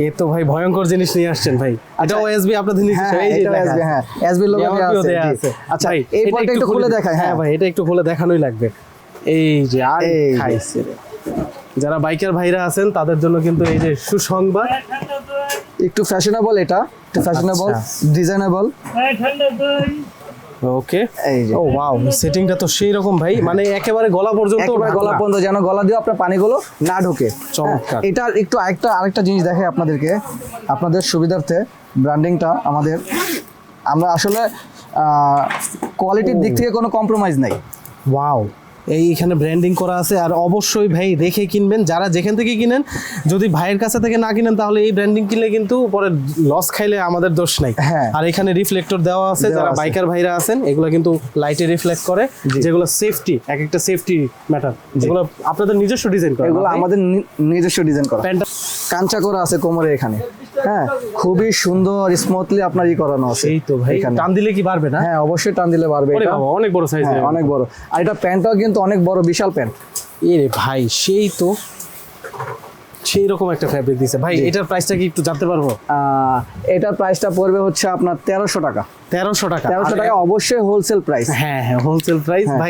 এ তো ভাই ভয়ঙ্কর জিনিস নিয়ে আসছেন ভাই এটাও এসবি আপনাদের নিজস্ব হ্যাঁ, এই যে আছে। হ্যাঁ, logo দেয়া আছে। আচ্ছা, ভাই, এই এটা একটু খুলে দেখাই, হ্যাঁ হ্যাঁ। ভাই এটা একটু খুলে দেখানোই লাগবে এই যে আর খাইছে যারা বাইকার ভাইরা আছেন তাদের জন্য কিন্তু এই যে সুসংবাদ একটু ফ্যাশনেবল এটা একটু ফ্যাশনেবল আচ্ছা। ডিজাইনেবল ওকে। ও ওয়াও সেটিংটা তো সেই রকম ভাই মানে একেবারে গলা পর্যন্ত একেবারে গলা পর্যন্ত যেন গলা দিয়ে আপনার পানিগুলো না ঢোকে। চমৎকার। এটা একটু আরেকটা আরেকটা জিনিস দেখাই আপনাদেরকে। আপনাদের সুবিধার্থে ব্র্যান্ডিংটা আমাদের আমরা আসলে কোয়ালিটির দিক থেকে কোনো কম্প্রোমাইজ নাই। ওয়াও এই এখানে ব্র্যান্ডিং করা আছে আর অবশ্যই ভাই দেখে কিনবেন। যারা যেখান থেকে কিনেন যদি ভাইয়ের কাছে থেকে না কিনেন তাহলে এই ব্র্যান্ডিং কিনলে কিন্তু পরে লস খাইলে আমাদের দোষ নাই। হ্যাঁ। আর এখানে রিফ্লেক্টর দেওয়া আছে যারা বাইকার ভাইরা আছেন এগুলো কিন্তু লাইটে রিফ্লেক্ট করে। যেগুলো সেফটি এক একটা সেফটি ম্যাটার যেগুলো আপনাদের নিজস্ব ডিজাইন করা এগুলো আমাদের নিজস্ব ডিজাইন করা। প্যান্টটা কাঞ্চা করা আছে কোমরে এখানে। হ্যাঁ খুবই সুন্দর স্মুথলি আপনার ই করানো আছে এই তো ভাই টান দিলে কি পারবে না? হ্যাঁ অবশ্যই টান দিলে পারবে এটা। অনেক বড় সাইজ হ্যাঁ অনেক বড়। আর এটা প্যান্টটাও কিন্তু অনেক বড় বিশাল প্যান্ট। এ রে ভাই সেই তো। সেই রকম একটা ফ্যাব্রিক দিছে। ভাই এটার প্রাইসটা কি একটু জানতে পারব? এটার প্রাইসটা পড়বে হচ্ছে আপনার তেরোশো টাকা। তেরোশো টাকা। তেরোশো টাকা অবশ্যই হোলসেল প্রাইস হ্যাঁ হ্যাঁ হোলসেল প্রাইস হ্যাঁ। ভাই।